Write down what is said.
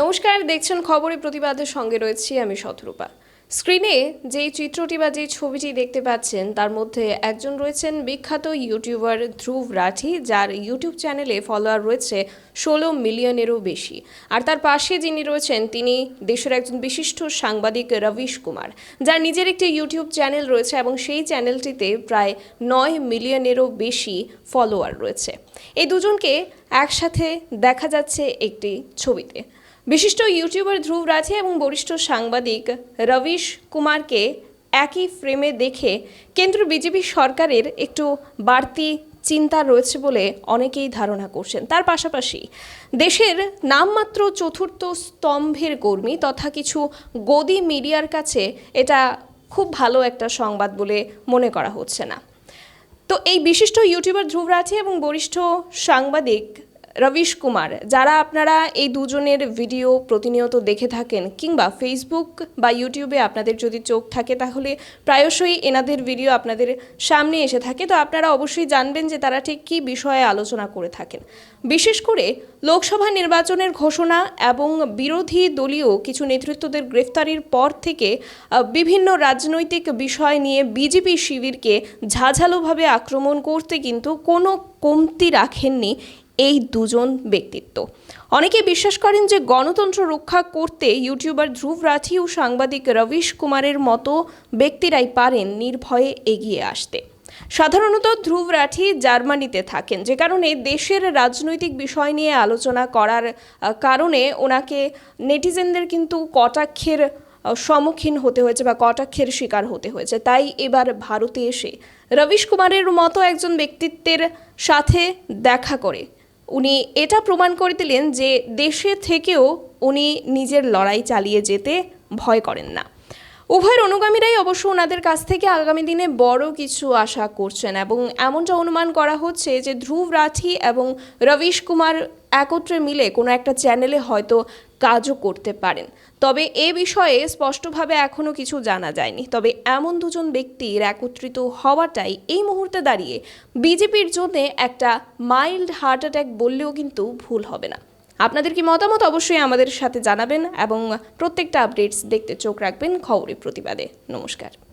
নমস্কার, দেখছেন খবরে প্রতিবাদের সঙ্গে রয়েছি আমি শতরূপা। স্ক্রিনে যেই চিত্রটি বা যে ছবিটি দেখতে পাচ্ছেন, তার মধ্যে একজন রয়েছেন বিখ্যাত ইউটিউবার ধ্রুব রাঠি, যার ইউটিউব চ্যানেলে ফলোয়ার রয়েছে ষোলো মিলিয়নেরও বেশি। আর তার পাশে যিনি রয়েছেন, তিনি দেশের একজন বিশিষ্ট সাংবাদিক রবিশ কুমার, যার নিজের একটি ইউটিউব চ্যানেল রয়েছে এবং সেই চ্যানেলটিতে প্রায় নয় মিলিয়নেরও বেশি ফলোয়ার রয়েছে। এই দুজনকে একসাথে দেখা যাচ্ছে একটি ছবিতে। বিশিষ্ট ইউটিউবার ধ্রুব রাঠি এবং বরিষ্ঠ সাংবাদিক রবিশ কুমারকে একই ফ্রেমে দেখে কেন্দ্র বিজেপি সরকারের একটু বাড়তি চিন্তা রয়েছে বলে অনেকেই ধারণা করছেন। তার পাশাপাশি দেশের নামমাত্র চতুর্থ স্তম্ভের কর্মী তথা কিছু গদি মিডিয়ার কাছে এটা খুব ভালো একটা সংবাদ বলে মনে করা হচ্ছে না। তো এই বিশিষ্ট ইউটিউবার ধ্রুব রাঠি এবং বরিষ্ঠ সাংবাদিক রবিশ কুমার, যারা আপনারা এই দুজনের ভিডিও প্রতিনিয়ত দেখে থাকেন কিংবা ফেসবুক বা ইউটিউবে আপনাদের যদি চোখ থাকে, তাহলে প্রায়শই এনাদের ভিডিও আপনাদের সামনে এসে থাকে। তো আপনারা অবশ্যই জানবেন যে তারা ঠিক কী বিষয়ে আলোচনা করে থাকেন। বিশেষ করে লোকসভা নির্বাচনের ঘোষণা এবং বিরোধী দলীয় কিছু নেতৃত্বদের গ্রেফতারির পর থেকে বিভিন্ন রাজনৈতিক বিষয় নিয়ে বিজেপি শিবিরকে ঝাঝালোভাবে আক্রমণ করতে কিন্তু কোনো কমতি রাখেননি এই দুজন ব্যক্তিত্ব। অনেকে বিশ্বাস করেন যে গণতন্ত্র রক্ষা করতে ইউটিউবার ধ্রুব রাঠি ও সাংবাদিক রবিশ কুমারের মতো ব্যক্তিরাই পারেন নির্ভয়ে এগিয়ে আসতে। সাধারণত ধ্রুব রাঠি জার্মানিতে থাকেন, যে কারণে দেশের রাজনৈতিক বিষয় নিয়ে আলোচনা করার কারণে ওনাকে নেটিজেনদের কিন্তু কটাক্ষের সম্মুখীন হতে হয়েছে বা কটাক্ষের শিকার হতে হয়েছে। তাই এবার ভারতে এসে রবিশ কুমারের মতো একজন ব্যক্তিত্বের সাথে দেখা করে উনি এটা প্রমাণ করে দিলেন যে দেশে থেকেও উনি নিজের লড়াই চালিয়ে যেতে ভয় করেন না। উভয়ের অনুগামীরাই অবশ্য ওনাদের কাছ থেকে আগামী দিনে বড় কিছু আশা করছেন এবং এমনটা অনুমান করা হচ্ছে যে ধ্রুব রাঠি এবং রবিশ কুমার একত্রে মিলে কোনো একটা চ্যানেলে হয়তো কাজও করতে পারেন। তবে এ বিষয়ে স্পষ্টভাবে এখনও কিছু জানা যায়নি। তবে এমন দুজন ব্যক্তির একত্রিত হওয়াটাই এই মুহূর্তে দাঁড়িয়ে বিজেপির জন্য একটা মাইল্ড হার্ট অ্যাটাক বললেও কিন্তু ভুল হবে না। আপনাদের কি মতামত অবশ্যই আমাদের সাথে জানাবেন এবং প্রত্যেকটা আপডেটস দেখতে চোখ রাখবেন খবরের প্রতিবাদে। নমস্কার।